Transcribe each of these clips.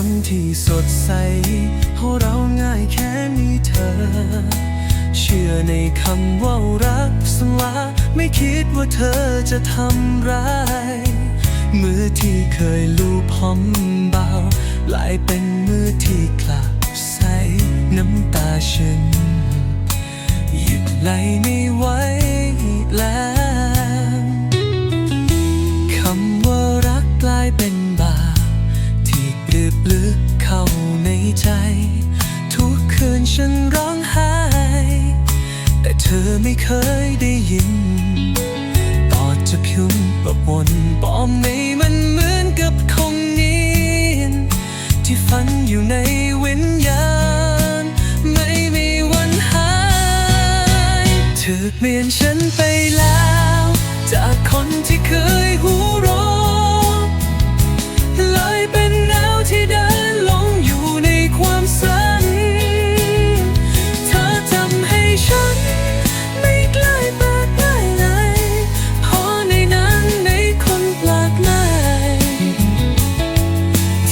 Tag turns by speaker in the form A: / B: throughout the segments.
A: คนที่สดใสเพราะเราง่ายแค่มีเธอ เชื่อในคำว่ารักสลาไม่คิดว่าเธอจะทำร้ายมือที่เคยลูบพอมเบาลายเป็นมือที่กลับใสน้ำตาฉันหยุดไหลไม่ไหวแล้ว เข้าในใจ ทุกคืนฉันร้องไห้ แต่เธอไม่เคยได้ยินต่อจะพิมพ์แบบวนปอมในมันเหมือนกับคงนินที่ฝันอยู่ในวิญญาณ ไม่มีวันหายเธอเปลี่ยนฉันไปแล้ว จากคนที่เคย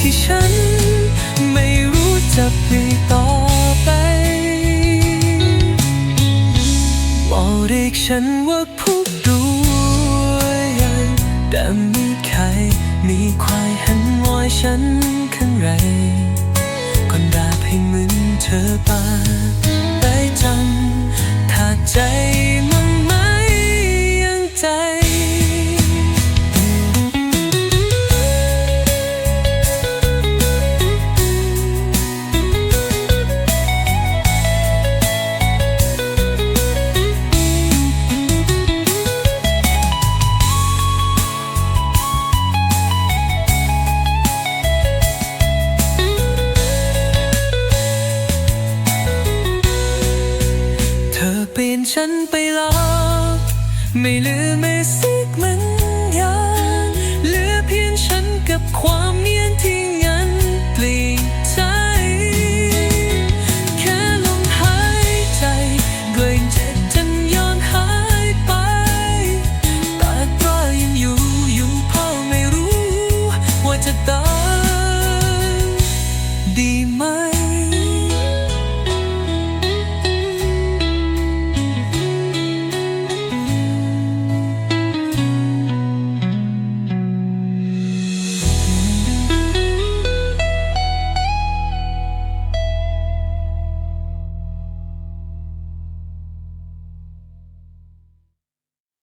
A: ที่ฉันไม่รู้จะไปต่อไปบอกเรียกฉันว่าผู้รวยแต่มีใครมีควายหันวอยฉันข้างไรคนดาบให้เหมือนเธอไป ฉันไปแล้ว ไม่ลืมไม่สิกเหมือน